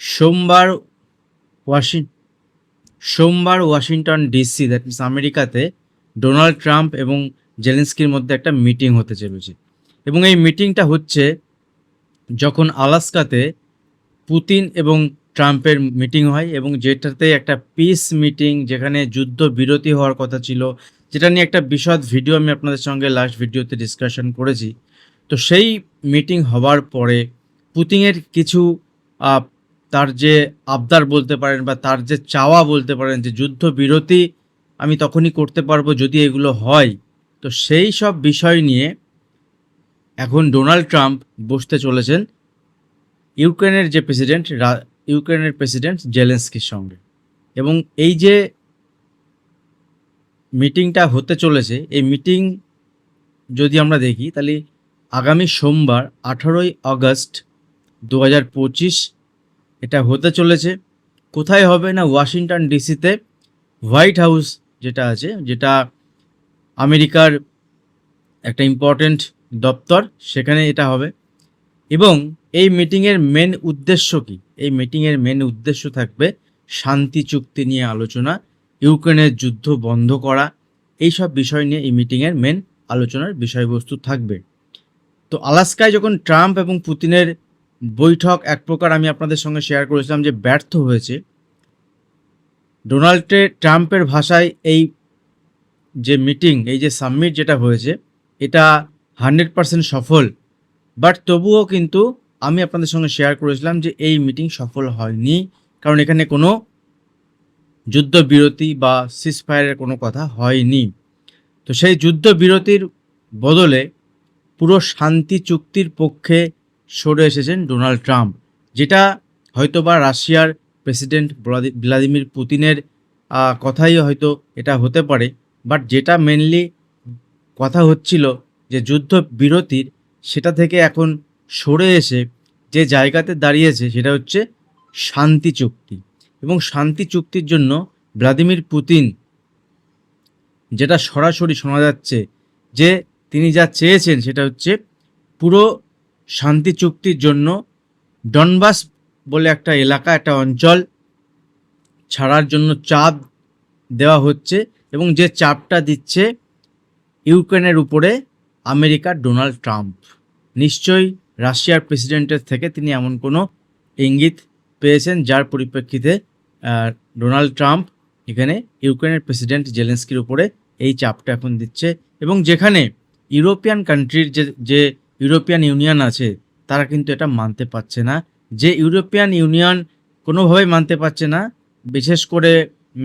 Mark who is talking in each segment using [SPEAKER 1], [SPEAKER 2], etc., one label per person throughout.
[SPEAKER 1] সোমবার ওয়াশিং সোমবার Washington DC that means আমেরিকাতে ডোনাল্ড ট্রাম্প এবং জেলেন্সকির মধ্যে একটা মিটিং হতে চলেছে। এবং এই মিটিংটা হচ্ছে যখন আলাস্কাতে পুতিন এবং ট্রাম্পের মিটিং হয় এবং যেটাতে একটা পিস মিটিং, যেখানে যুদ্ধ বিরতি হওয়ার কথা ছিল, যেটা নিয়ে একটা বিশদ ভিডিও আমি আপনাদের সঙ্গে লাস্ট ভিডিওতে ডিসকাশন করেছি। তো সেই মিটিং হওয়ার পরে পুতিনের কিছু তার যে আবদার বলতে পারেন বা তার যে চাওয়া বলতে পারেন, যে যুদ্ধ বিরতি আমি তখনই করতে পারব যদি এগুলো হয়। তো সেই সব বিষয় নিয়ে এখন ডোনাল্ড ট্রাম্প বসতে চলেছেন ইউক্রেনের যে প্রেসিডেন্ট ইউক্রেনের প্রেসিডেন্ট জেলেন্সকির সঙ্গে। এবং এই যে মিটিংটা হতে চলেছে, এই মিটিং যদি আমরা দেখি, তাহলে আগামী সোমবার আঠারোই আগস্ট দু হাজার পঁচিশ এটা হতে চলেছে। কোথায় হবে না ওয়াশিংটন ডিসিতে? হোয়াইট হাউস যেটা আছে, যেটা আমেরিকার একটা ইম্পর্ট্যান্ট দপ্তর, সেখানে এটা হবে। এবং এই মিটিংয়ের মেন উদ্দেশ্য কি? এই মিটিংয়ের মেন উদ্দেশ্য থাকবে শান্তি চুক্তি নিয়ে আলোচনা, ইউক্রেনের যুদ্ধ বন্ধ করা এই সব বিষয় নিয়ে এই মিটিংয়ের মেন আলোচনার বিষয়বস্তু থাকবে। তো আলাস্কায় যখন ট্রাম্প এবং পুতিনের বৈঠক এক প্রকার আমি আপনাদের সঙ্গে শেয়ার করেছিলাম যে ব্যর্থ হয়েছে। ডোনাল্ড ট্রাম্পের ভাষায় এই যে মিটিং, এই যে সাবমিট যেটা হয়েছে, এটা হান্ড্রেড পার্সেন্ট সফল। বাট তবুও কিন্তু আমি আপনাদের সঙ্গে শেয়ার করেছিলাম যে এই মিটিং সফল হয়নি। কারণ এখানে কোনো যুদ্ধবিরতি বা সিসফায়ারের কোনো কথা হয়নি। তো সেই যুদ্ধবিরতির বদলে পুরো শান্তি চুক্তির পক্ষে সরে এসেছেন ডোনাল্ড ট্রাম্প, যেটা হয়তোবা রাশিয়ার প্রেসিডেন্ট ভ্লাদি- ভ্লাদিমির পুতিনের কথাই হয়তো এটা হতে পারে, বাট যেটা মেনলি কথা হচ্ছিল যে যুদ্ধ বিরতির, সেটা থেকে এখন সরে এসে যে জায়গাতে দাঁড়িয়েছে সেটা হচ্ছে শান্তি চুক্তি এবং শান্তি চুক্তির জন্য ভ্লাদিমির পুতিন, যেটা সরাসরি শোনা যাচ্ছে যে তিনি যা চেয়েছেন সেটা হচ্ছে পুরো শান্তি চুক্তির জন্য ডনবাস বলে একটা এলাকা, একটা অঞ্চল ছাড়ার জন্য চাপ দেওয়া হচ্ছে এবং যে চাপটা দিচ্ছে ইউক্রেনের উপরে আমেরিকার ডোনাল্ড ট্রাম্প। নিশ্চয়ই রাশিয়ার প্রেসিডেন্টের থেকে তিনি এমন কোনো ইঙ্গিত পেয়েছেন যার পরিপ্রেক্ষিতে ডোনাল্ড ট্রাম্প এখানে ইউক্রেনের প্রেসিডেন্ট জেলেন্সকির উপরে এই চাপটা এখন দিচ্ছে এবং যেখানে ইউরোপিয়ান কান্ট্রির যে যে ইউরোপিয়ান ইউনিয়ন আছে, তারা কিন্তু এটা মানতে পারছে না। যে ইউরোপিয়ান ইউনিয়ন কোনোভাবেই মানতে পারছে না, বিশেষ করে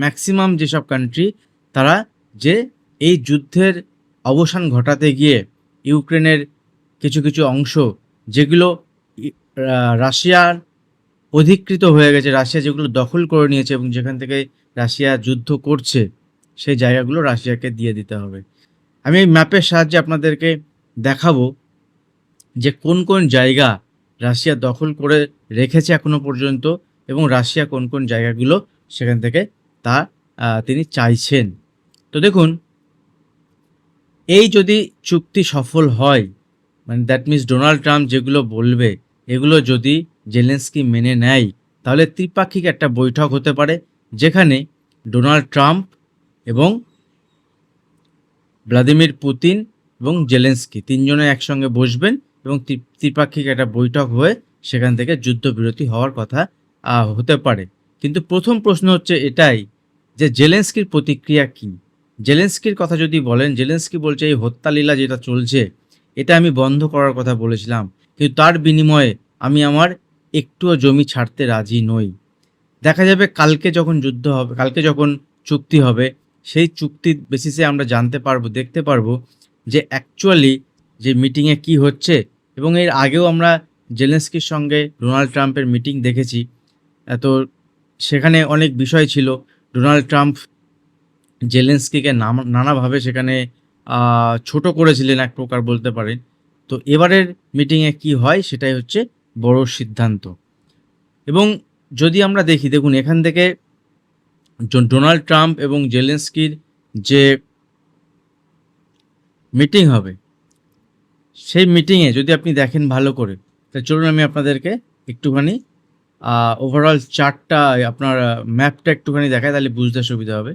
[SPEAKER 1] ম্যাক্সিমাম যেসব কান্ট্রি তারা যে এই যুদ্ধের অবসান ঘটাতে গিয়ে ইউক্রেনের কিছু কিছু অংশ, যেগুলো রাশিয়ার অধিকৃত হয়ে গেছে, রাশিয়া যেগুলো দখল করে নিয়েছে এবং যেখান থেকে রাশিয়া যুদ্ধ করছে, সেই জায়গাগুলো রাশিয়াকে দিয়ে দিতে হবে। আমি এই ম্যাপের সাহায্যে আপনাদেরকে দেখাবো যে কোন কোন জায়গা রাশিয়া দখল করে রেখেছে এখনও পর্যন্ত এবং রাশিয়া কোন কোন জায়গাগুলো সেখান থেকে তা তিনি চাইছেন। তো দেখুন, এই যদি চুক্তি সফল হয় মানে দ্যাট মিনস ডোনাল্ড ট্রাম্প যেগুলো বলবে, এগুলো যদি জেলেন্সকি মেনে নেয়, তাহলে ত্রিপাক্ষিক একটা বৈঠক হতে পারে, যেখানে ডোনাল্ড ট্রাম্প এবং ভ্লাদিমির পুতিন এবং জেলেন্সকি তিনজনে একসঙ্গে বসবেন এবং ত্রি- ত্রিপাক্ষিক একটা বৈঠক হয়ে সেখান থেকে যুদ্ধবিরতি হওয়ার কথা হতে পারে। কিন্তু প্রথম প্রশ্ন হচ্ছে এটাই যে জেলেন্সকির প্রতিক্রিয়া কি? জেলেন্সকির কথা যদি বলেন, জেলেন্সকি বলছে এই হত্যালীলা যেটা চলছে, এটা আমি বন্ধ করার কথা বলেছিলাম। কিন্তু তার বিনিময়ে আমি আমার একটুও জমি ছাড়তে রাজি নই। দেখা যাবে কালকে যখন যুদ্ধ হবে, কালকে যখন চুক্তি হবে, সেই চুক্তির বেসিসে আমরা জানতে পারব, দেখতে পারব যে অ্যাকচুয়ালি যে মিটিংয়ে কি হচ্ছে এবং এর আগেও আমরা জেলেন্সকির সঙ্গে ডোনাল্ড ট্রাম্পের মিটিং দেখেছি। আহ, তো সেখানে অনেক বিষয় ছিল। ডোনাল্ড ট্রাম্প জেলেন্সকিকে নাম- নানাভাবে সেখানে ছোট করেছিলেন এক প্রকার বলতে পারেন। তো এবারের মিটিংয়ে কি হয় সেটাই হচ্ছে বড় সিদ্ধান্ত। এবং যদি আমরা দেখি দেখুন এখান থেকে ডোনাল্ড ট্রাম্প এবং জেলেন্সকির যে মিটিং হবে সেই মিটিংয়ে যদি আপনি দেখেন ভালো করে, তা চলুন আমি আপনাদেরকে একটুখানি ওভারঅল চার্টটা আপনার ম্যাপটা একটুখানি দেখায় তাহলে বুঝতে সুবিধা হবে।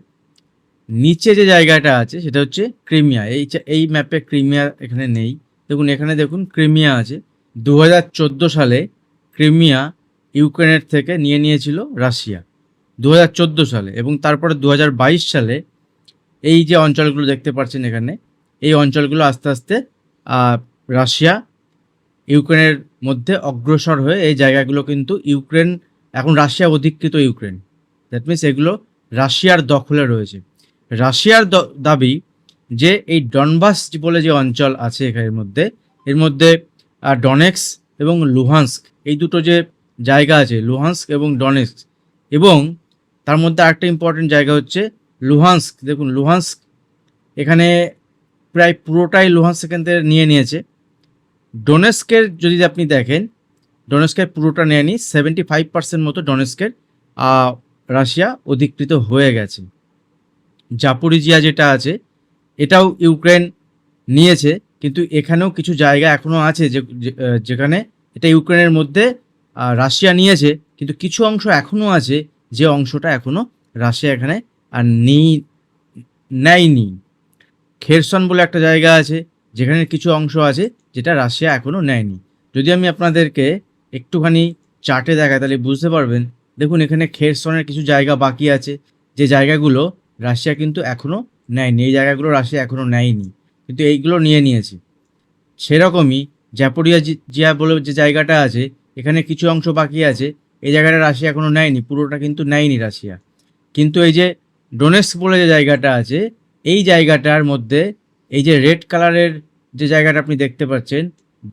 [SPEAKER 1] নিচে যে জায়গাটা আছে, সেটা হচ্ছে ক্রিমিয়া। এই এই ম্যাপে ক্রিমিয়া এখানে নেই। দেখুন, এখানে দেখুন ক্রিমিয়া আছে। দু হাজার চোদ্দ সালে ক্রিমিয়া ইউক্রেনের থেকে নিয়ে নিয়েছিল রাশিয়া। দু হাজার চোদ্দ সালে এবং তারপরে দু হাজার বাইশ সালে এই যে অঞ্চলগুলো দেখতে পাচ্ছেন এখানে, এই অঞ্চলগুলো আস্তে আস্তে রাশিয়া ইউক্রেনের মধ্যে অগ্রসর হয়ে এই জায়গাগুলো কিন্তু ইউক্রেন, এখন রাশিয়া অধিকৃত ইউক্রেন। দ্যাট মিনস এগুলো রাশিয়ার দখলে রয়েছে। রাশিয়ার দাবি যে এই ডনবাস বলে যে অঞ্চল আছে এখানের মধ্যে, এর মধ্যে ডনেক্স এবং লুহান্স্ক, এই দুটো যে জায়গা আছে, লুহান্স্ক এবং ডনেক্স। এবং তার মধ্যে আরেকটা ইম্পর্টেন্ট জায়গা হচ্ছে লুহান্স্ক। দেখুন, লুহান্স্ক এখানে প্রায় পুরোটাই লুহান্স্ক এখান থেকে নিয়ে নিয়েছে। ডোনেস্কের যদি আপনি দেখেন ডোনেস্কের পুরোটা নেয়নি সেভেন্টি ফাইভ পার্সেন্ট মতো ডোনেস্কের রাশিয়া অধিকৃত হয়ে গেছে। জাপুরিজিয়া যেটা আছে, এটাও ইউক্রেন নিয়েছে, কিন্তু এখানেও কিছু জায়গা এখনও আছে যে যেখানে এটা ইউক্রেনের মধ্যে রাশিয়া নিয়েছে, কিন্তু কিছু অংশ এখনও আছে, যে অংশটা এখনও রাশিয়া এখানে আর নেই নেয়নি। খেরসন বলে একটা জায়গা আছে, যেখানে কিছু অংশ আছে যেটা রাশিয়া এখনও নেয়নি। যদি আমি আপনাদেরকে একটুখানি চার্টে দেখাই, তাহলে বুঝতে পারবেন। দেখুন, এখানে খেরসনের কিছু জায়গা বাকি আছে। যে জায়গাগুলো রাশিয়া কিন্তু এখনও নেয়নি, এই জায়গাগুলো রাশিয়া এখনও নেয়নি, কিন্তু এইগুলো নিয়ে নিয়েছে। সেরকমই জ্যাপোরিয়া জিয়া বলে যে জায়গাটা আছে, এখানে কিছু অংশ বাকি আছে, এই জায়গাটা রাশিয়া এখনও নেয়নি, পুরোটা কিন্তু নেয়নি রাশিয়া। কিন্তু এই যে ডোনেস্ক বলে যে জায়গাটা আছে, এই জায়গাটার মধ্যে এই যে রেড কালারের যে জায়গাটা আপনি দেখতে পাচ্ছেন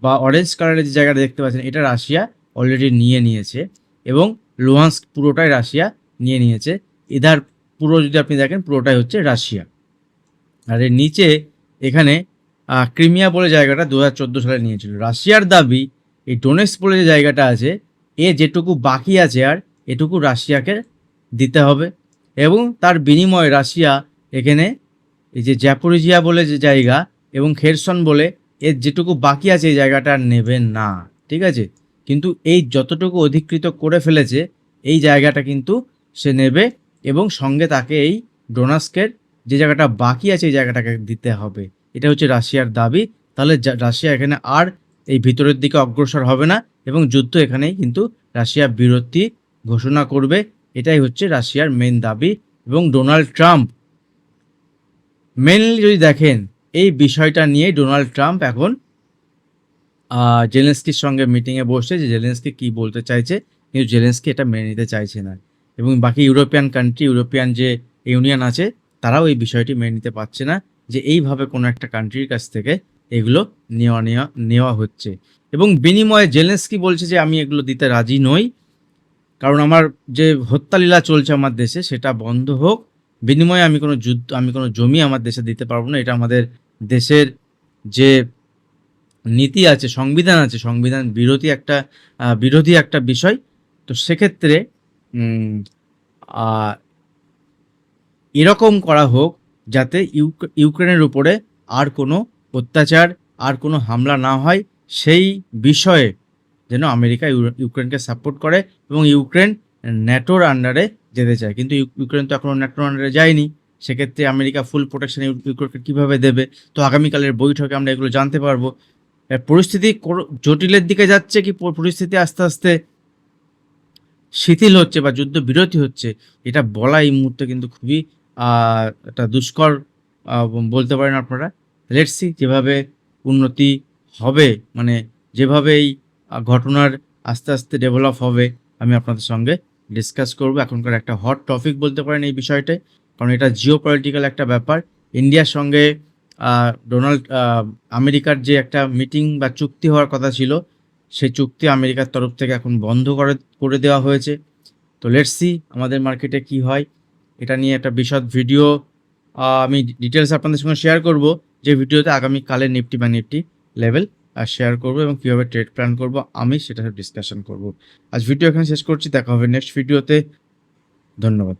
[SPEAKER 1] বা অরেঞ্জ কালারের যে জায়গাটা দেখতে পাচ্ছেন, এটা রাশিয়া অলরেডি নিয়ে নিয়েছে এবং লুহান্স্ক পুরোটাই রাশিয়া নিয়ে নিয়েছে। এধার পুরো যদি আপনি দেখেন, পুরোটাই হচ্ছে রাশিয়া। আর এর নিচে এখানে ক্রিমিয়া বলে জায়গাটা দু হাজার চোদ্দ সালে নিয়েছিল। রাশিয়ার দাবি, এই ডোনেক্স বলে যে জায়গাটা আছে, এ যেটুকু বাকি আছে আর এটুকু রাশিয়াকে দিতে হবে। এবং তার বিনিময়ে রাশিয়া এখানে, এই যে জ্যাপোরিজিয়া বলে যে জায়গা এবং খেরসন বলে, এর যেটুকু বাকি আছে এই জায়গাটা নেবে না। ঠিক আছে? কিন্তু এই যতটুকু অধিকৃত করে ফেলেছে, এই জায়গাটা কিন্তু সে নেবে এবং সঙ্গে তাকে এই ডোনাস্কের যে জায়গাটা বাকি আছে এই জায়গাটাকে দিতে হবে। এটা হচ্ছে রাশিয়ার দাবি। তাহলে রাশিয়া এখানে আর এই ভিতরের দিকে অগ্রসর হবে না এবং যুদ্ধ এখানেই কিন্তু রাশিয়া বিরতি ঘোষণা করবে। এটাই হচ্ছে রাশিয়ার মেন দাবি এবং ডোনাল্ড ট্রাম্প। মেনলি যদি দেখেন এই বিষয়টা নিয়ে ডোনাল্ড ট্রাম্প এখন জেলেন্সকির সঙ্গে মিটিংয়ে বসে যে জেলেন্সকি কী বলতে চাইছে, কিন্তু জেলেন্সকি এটা মেনে নিতে চাইছে না। এবং বাকি ইউরোপিয়ান কান্ট্রি ইউরোপিয়ান যে ইউনিয়ন আছে, তারাও এই বিষয়টি মেনে নিতে পারছে না যে এইভাবে কোনো একটা কান্ট্রির কাছ থেকে এগুলো নেওয়া নেওয়া নেওয়া হচ্ছে। এবং বিনিময়ে জেলেন্সকি বলছে যে আমি এগুলো দিতে রাজি নই, কারণ আমার যে হত্যালীলা চলছে আমার দেশে, সেটা বন্ধ হোক বিনিময়ে আমি কোনো যুদ্ধ, আমি কোনো জমি আমার দেশে দিতে পারব না। এটা আমাদের দেশের যে নীতি আছে, সংবিধান আছে, সংবিধান বিরোধী একটা বিরোধী একটা বিষয়। তো সেক্ষেত্রে এরকম করা হোক যাতে ইউক্রেনের উপরে আর কোনো অত্যাচার, আর কোনো হামলা না হয়। সেই বিষয়ে যেন আমেরিকা ইউক্রেনকে সাপোর্ট করে এবং ইউক্রেন ন্যাটোর আন্ডারে যেতে চায়। কিন্তু ইউ- ইউক্রেন তো এখনও ন্যাটোর আন্ডারে যায়নি। সেক্ষেত্রে আমেরিকা ফুল প্রোটেকশন ইউক্রেনকে কীভাবে দেবে? তো আগামীকালের বৈঠকে আমরা এগুলো জানতে পারব। পরিস্থিতি জটিলের দিকে যাচ্ছে কি? পরিস্থিতি আস্তে আস্তে শিথিল হচ্ছে বা যুদ্ধ বিরতি হচ্ছে, এটা বলা এই মুহূর্তে কিন্তু খুবই একটা দুষ্কর বলতে পারেন আপনারা। লেটসি যেভাবে উন্নতি হবে মানে যেভাবে এই ঘটনার আস্তে আস্তে ডেভেলপ হবে, আমি আপনাদের সঙ্গে ডিসকাস করব এখনকার একটা হট টপিক বলতে পারেন এই বিষয়টায় কারণ এটা জিও পলিটিক্যাল একটা ব্যাপার। ইন্ডিয়ার সঙ্গে ডোনাল্ড আমেরিকার যে একটা মিটিং বা চুক্তি হওয়ার কথা ছিল, সেই চুক্তি আমেরিকার তরফ থেকে এখন বন্ধ করে করে দেওয়া হয়েছে। তো লেটস আমাদের মার্কেটে কি হয়। এটা নিয়ে একটা বিশদ ভিডিও আমি ডিটেলস আপনাদের সঙ্গে শেয়ার করব। যে ভিডিওতে আগামী কালের নিফটি বা নিফটি লেভেল শেয়ার করব এবং কীভাবে ট্রেড প্ল্যান করব, আমি সেটা ডিসকাশন করব। আজ ভিডিও এখানে শেষ করছি, দেখা হবে নেক্সট ভিডিওতে ধন্যবাদ।